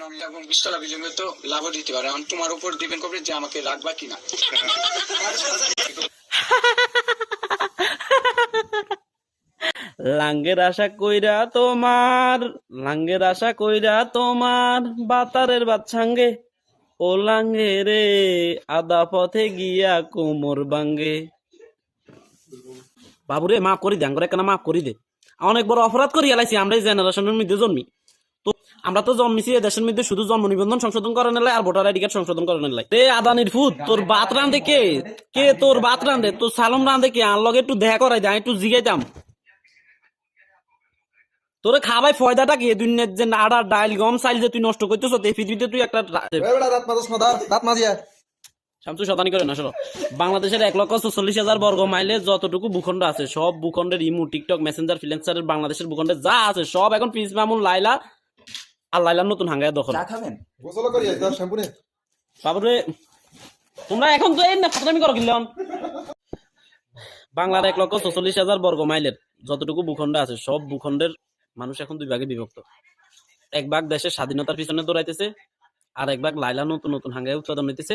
Nominee এবং বিশতলা বিল্ডিংয়ে তো লাভও দিতে পারে। এখন তোমার উপর দিবেন কবে যে আমাকে রাখবা কিনা। লাঙ্গের আশা কইরা তোমার, লাঙ্গের আশা কইরা তোমার, বাতারের বাচ্চাঙ্গে ও লাঙ্গে রে আদা পথে গিয়া কোমর বাঙ্গে। বাবুরে, মাফ করি দে, আঙ্গরে কেন মাফ করি দে। অনেক বড় অপরাধ করি, এলাইছি আমরা জেনারেশনের মধ্যে জন্মি। আমরা তো জন্মিছি দেশের মধ্যে শুধু জন্ম নিবন্ধন সংশোধন করে নিলাই আর ভোটার আইডি কার্ড সংশোধন করে নিলাই রে আদানির ফুট তোর বাত রান্ধে কে? কে তোর বাত রান্ধে তোর সালম রান্ধে কে? আর লগে একটু দেখা করাই দে একটু জিগাইতাম তোরে খাবাই ফয়দাটা কি? দুনিয়ার যে আড়া ডাইল গম চাইল যে তুই নষ্ট করতেছ এই পৃথিবীতে তুই একটা রাত মাজিয়া। শামসু শতানি করে না শোনো। বাংলাদেশের এক লক্ষ চল্লিশ হাজার বর্গ মাইলে যতটুকু ভূখণ্ড আছে সব ভূখণ্ডের ইমু টিকটক মেসেঞ্জার ফ্রিল্যান্সারের বাংলাদেশের ভূখণ্ডে যা আছে সব এখন প্রিন্স মামুন লাইলা আর লাইলার নতুন হাঙ্গায় দখল গোসল করি আইতা শ্যাম্পু নে। বাবুরে তোমরা এখন তো এই না ফাতরামি করো বাংলার এক লক্ষ চল্লিশ হাজার বর্গ মাইলের যতটুকু ভূখণ্ড আছে সব ভূখণ্ডের মানুষ এখন দুই ভাগে বিভক্ত। এক ভাগ দেশের স্বাধীনতার পিছনে দৌড়াইতেছে আর এক ভাগ লাইলা নতুন নতুন হাঙ্গায় উৎপাদন হইতেছে।